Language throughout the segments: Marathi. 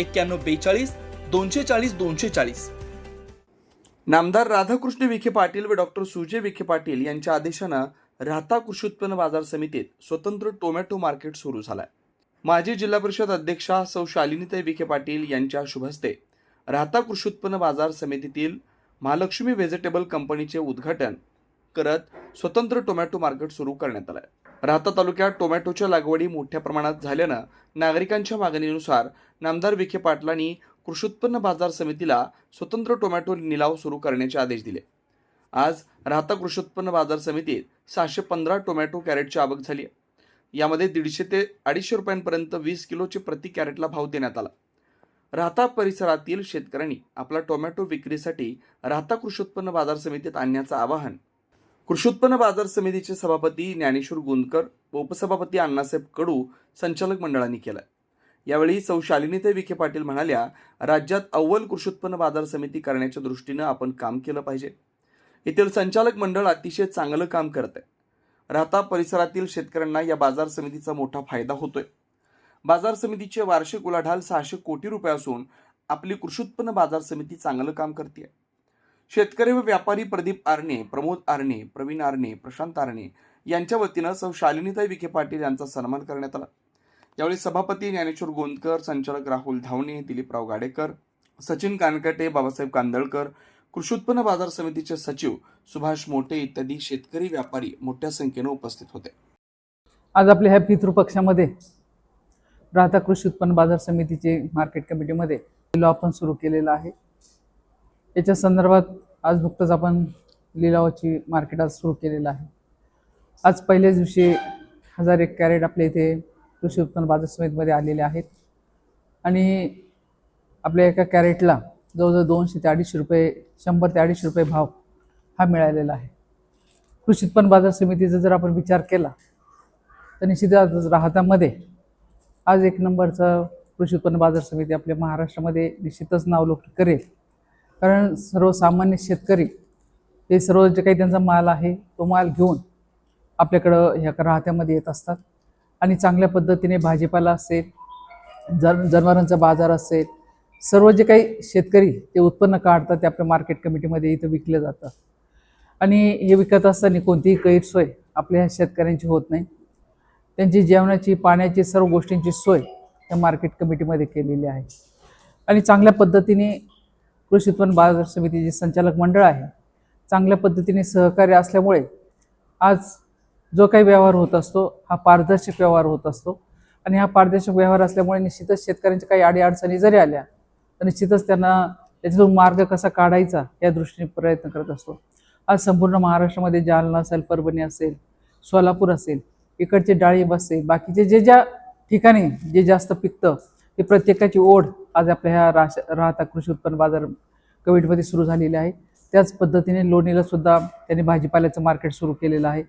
एक्क्याण्णव बेचाळीस दोनशे चाळीस दोनशे चाळीस. नामदार राधाकृष्ण विखे पाटील व डॉक्टर सुजय विखे पाटील यांच्या आदेशानं राहता कृषी उत्पन्न बाजार समितीत स्वतंत्र टोमॅटो मार्केट सुरू झालाय. माजी जिल्हा परिषद अध्यक्षा सौ शालिनीताई विखे पाटील यांच्या शुभहस्ते राहता कृषी उत्पन्न बाजार समितीतील महालक्ष्मी व्हेजिटेबल कंपनीचे उद्घाटन करत स्वतंत्र टोमॅटो मार्केट सुरू करण्यात आलंय. राहता तालुक्यात टोमॅटोच्या लागवडी मोठ्या प्रमाणात झाल्यानं नागरिकांच्या मागणीनुसार नामदार विखे पाटलांनी कृषी उत्पन्न बाजार समितीला स्वतंत्र टोमॅटो निलाव सुरू करण्याचे आदेश दिले. आज राहता कृषी उत्पन्न बाजार समितीत सहाशे पंधरा टोमॅटो कॅरेटची आवक झाली यामध्ये दीडशे ते अडीचशे रुपयांपर्यंत वीस किलोचे प्रति कॅरेटला भाव देण्यात आला. राहता परिसरातील शेतकऱ्यांनी आपला टोमॅटो विक्रीसाठी राहता कृषी उत्पन्न बाजार समितीत आणण्याचं आवाहन कृषी उत्पन्न बाजार समितीचे सभापती ज्ञानेश्वर गुंदकर व उपसभापती अण्णासाहेब कडू संचालक मंडळांनी केलं यावेळी सौ शालिनीताई विखे पाटील म्हणाल्या राज्यात अव्वल कृषी उत्पन्न बाजार समिती करण्याच्या दृष्टीनं आपण काम केलं पाहिजे. येथील संचालक मंडळ अतिशय चांगलं काम करत आहे. राहता परिसरातील शेतकऱ्यांना या बाजार समितीचा मोठा फायदा होतोय. बाजार समितीचे वार्षिक उलाढाल सहाशे कोटी रुपये असून आपली कृषी उत्पन्न बाजार समिती चांगलं काम करते शेतकरी व व्यापारी प्रदीप आरणे प्रमोद आरणे प्रवीण आरणे प्रशांत आरणे यांच्या वतीनं सौ शालिनीताई विखे पाटील यांचा सन्मान करण्यात आला. यावेळी सभापती ज्ञानेश्वर गोंदकर संचालक राहुल धावणे दिलीपराव गाडेकर सचिन कानकटे बाबासाहेब कांदळकर कृषी उत्पन्न बाजार समितीचे सचिव सुभाष मोठे इत्यादी शेतकरी व्यापारी मोठ्या संख्येनं उपस्थित होते. आज आपल्या ह्या पितृपक्षामध्ये राहता कृषी उत्पन्न बाजार समितीचे मार्केट कमिटीमध्ये लिलाव आपण सुरू केलेला आहे. याच्या संदर्भात आज नुकतंच आपण लिलावाची मार्केट आज सुरू केलेलं आहे. आज पहिल्याच दिवशी हजार एक कॅरेट आपल्या इथे कृषी उत्पन्न बाजार समितीमध्ये आलेले आहेत. आणि आपल्या एका कॅरेटला जवळजवळ दोनशे ते अडीचशे रुपये शंभर ते अडीचशे रुपये भाव हा मिळालेला आहे. कृषी उत्पन्न बाजार समितीचा जर आपण विचार केला तर निश्चितच राहतामध्ये आज एक नंबरचं कृषी उत्पन्न बाजार समिती आपल्या महाराष्ट्रामध्ये निश्चितच नावलौकिक करेल. कारण सर्वसामान्य शेतकरी हे सर्व जे काही त्यांचा माल आहे तो माल घेऊन आपल्याकडं ह्या राहत्यामध्ये येत असतात. आणि चांगल्या पद्धतीने भाजीपाला असेल जन जनावरांचा बाजार असेल सर्व जे काही शेतकरी ते उत्पन्न काढतात ते आपल्या मार्केट कमिटीमध्ये इथं विकलं जातं आणि हे विकत असताना कोणतीही गैरसोय आपल्या ह्या शेतकऱ्यांची होत नाही. त्यांची जेवणाची पाण्याची सर्व गोष्टींची सोय या मार्केट कमिटीमध्ये केलेली आहे. आणि चांगल्या पद्धतीने कृषी उत्पन्न बाजार समितीचे संचालक मंडळ आहे. चांगल्या पद्धतीने सहकार्य असल्यामुळे आज जो काही व्यवहार होत असतो हा पारदर्शक व्यवहार होत असतो. आणि हा पारदर्शक व्यवहार असल्यामुळे निश्चितच शेतकऱ्यांच्या काही अडीअडचणी जरी आल्या तर निश्चितच त्यांना त्याच्यातून मार्ग कसा काढायचा या दृष्टीने प्रयत्न करत असतो. आज संपूर्ण महाराष्ट्रामध्ये जालना असेल परभणी असेल सोलापूर असेल इकडचे डाळिंब असेल बाकीचे जे ज्या ठिकाणी जे जास्त पिकतं ते प्रत्येकाची ओढ आज आपल्या ह्या राश राहता कृषी उत्पन्न बाजार कोविडमध्ये सुरू झालेली आहे. त्याच पद्धतीने लोणीला सुद्धा त्यांनी भाजीपाल्याचं मार्केट सुरू केलेलं आहे.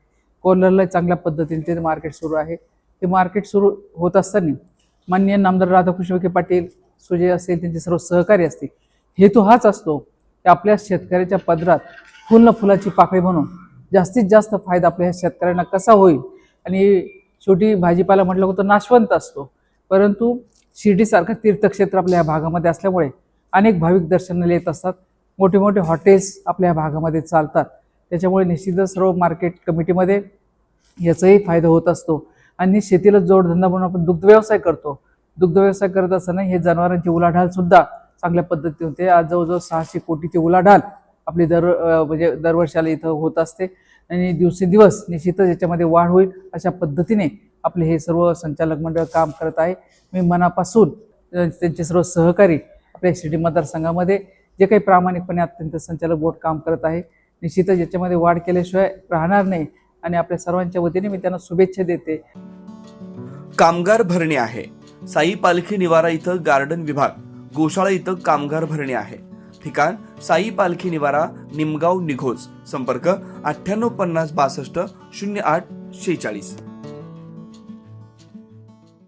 कोल्हरला चांगल्या पद्धतीने ते मार्केट सुरू आहे. ते मार्केट सुरू होत असताना माननीय नामदार राधाकृष्ण विखे पाटील सुजय असेल त्यांचे सर्व सहकारी असतील. हेतू हाच असतो की आपल्या शेतकऱ्याच्या पदरात फुल फुलाची पाकळी म्हणून जास्तीत जास्त फायदा आपल्या ह्या शेतकऱ्यांना कसा होईल? आणि शेवटी भाजीपाला म्हटलं होतं नाशवंत असतो. परंतु शिर्डीसारखं तीर्थक्षेत्र आपल्या या भागामध्ये असल्यामुळे अनेक भाविक दर्शनाला येत असतात. मोठे मोठे हॉटेल्स आपल्या या भागामध्ये चालतात. त्याच्यामुळे निश्चितच सर्व मार्केट कमिटीमध्ये याचाही फायदा होत असतो. आणि शेतीला जोडधंदा म्हणून आपण दुग्ध व्यवसाय करतो. दुग्ध व्यवसाय करत असताना हे जनावरांची उलाढाल सुद्धा चांगल्या पद्धतीने होते. आज जवळजवळ सहाशे कोटीची उलाढाल आपली दर म्हणजे दरवर्षाला इथं होत असते. आणि दिवसेंदिवस निश्चितच याच्यामध्ये वाढ होईल अशा पद्धतीने आपले हे सर्व संचालक मंडळ काम करत आहे. मी मनापासून त्यांचे सर्व सहकारी आपल्या शिर्डी मतदारसंघामध्ये जे काही प्रामाणिकपणे अत्यंत संचालक बोर्ड काम करत आहे निश्चितच याच्यामध्ये वाढ केल्याशिवाय राहणार नाही आणि आपल्या सर्वांच्या वतीने मी त्यांना शुभेच्छा देते. कामगार भरणे आहे. साई पालखी निवारा इथं गार्डन विभाग गोशाळा इथं कामगार भरणे आहे. ठिकाण साई पालखी निवारा निमगाव निघोज संपर्क अठ्ठ्याण्णव पन्नास बासष्ट शून्य आठ शेहेचाळीस.